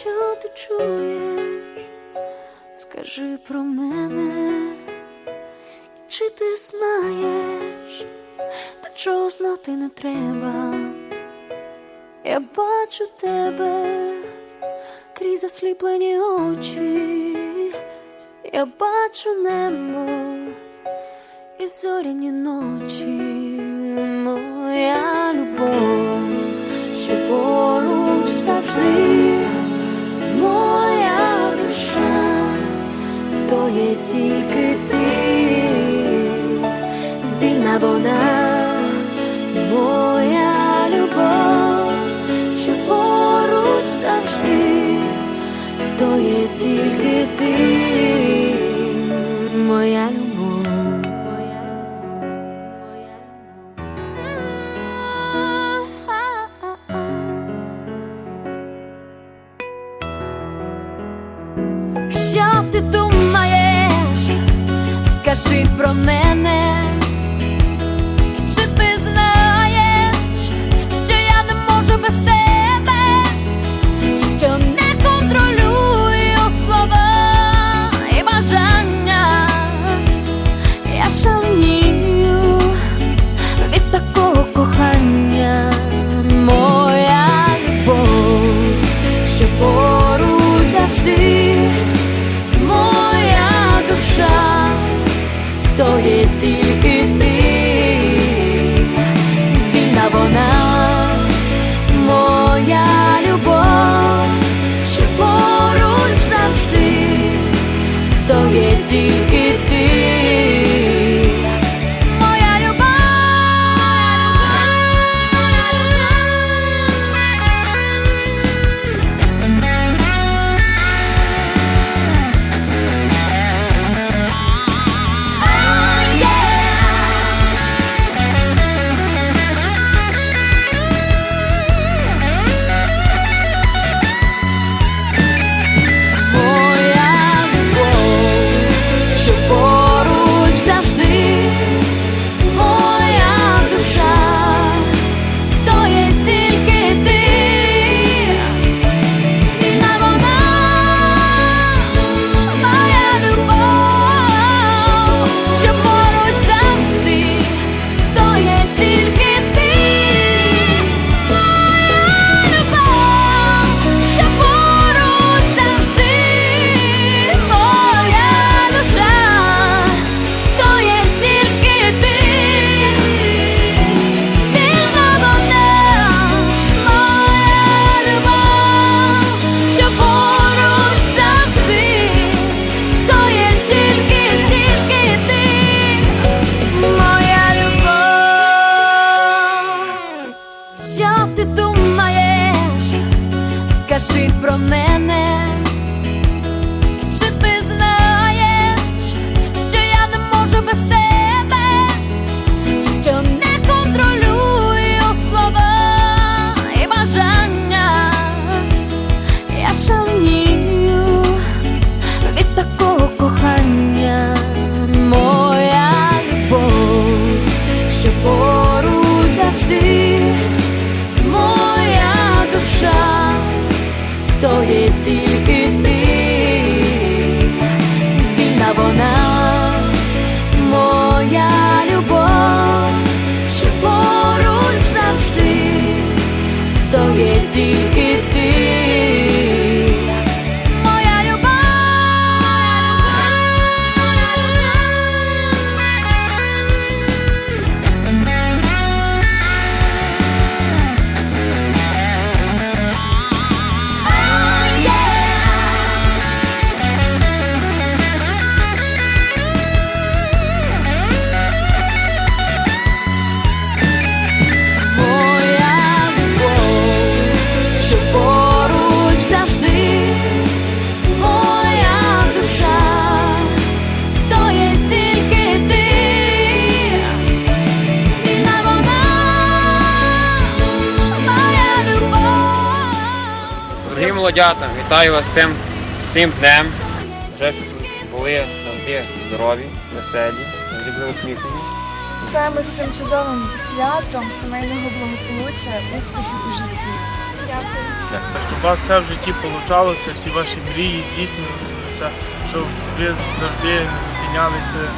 Що ти чуєш, скажи про мене, чи ти знаєш, та чого знати не треба, я бачу тебе крізь засліплені очі, я бачу небо і зоряні ночі, моя любов, що поруч завжди. тільки. Скажи про мене. Co je cíl, Скажи про мене, чи ти знаєш, що я не можу без тебе, що не контролюю слова і бажання, я шаленію від такого кохання. to je cíl. молодята, вітаю вас цим цим днем. Вже були завжди здорові, веселі, завжди були усміхнені. Вітаємо з цим чудовим святом, сімейного благополуччя, успіхів у житті. Дякую. Щоб у вас все в житті вийшло, всі ваші мрії здійснювалися, щоб ви завжди не зупинялися.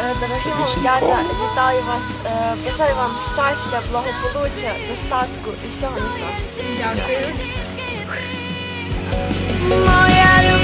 Е, дорогі молодята, вітаю вас, е, бажаю вам щастя, благополуччя, достатку і всього найкращого. Дякую. Моя любов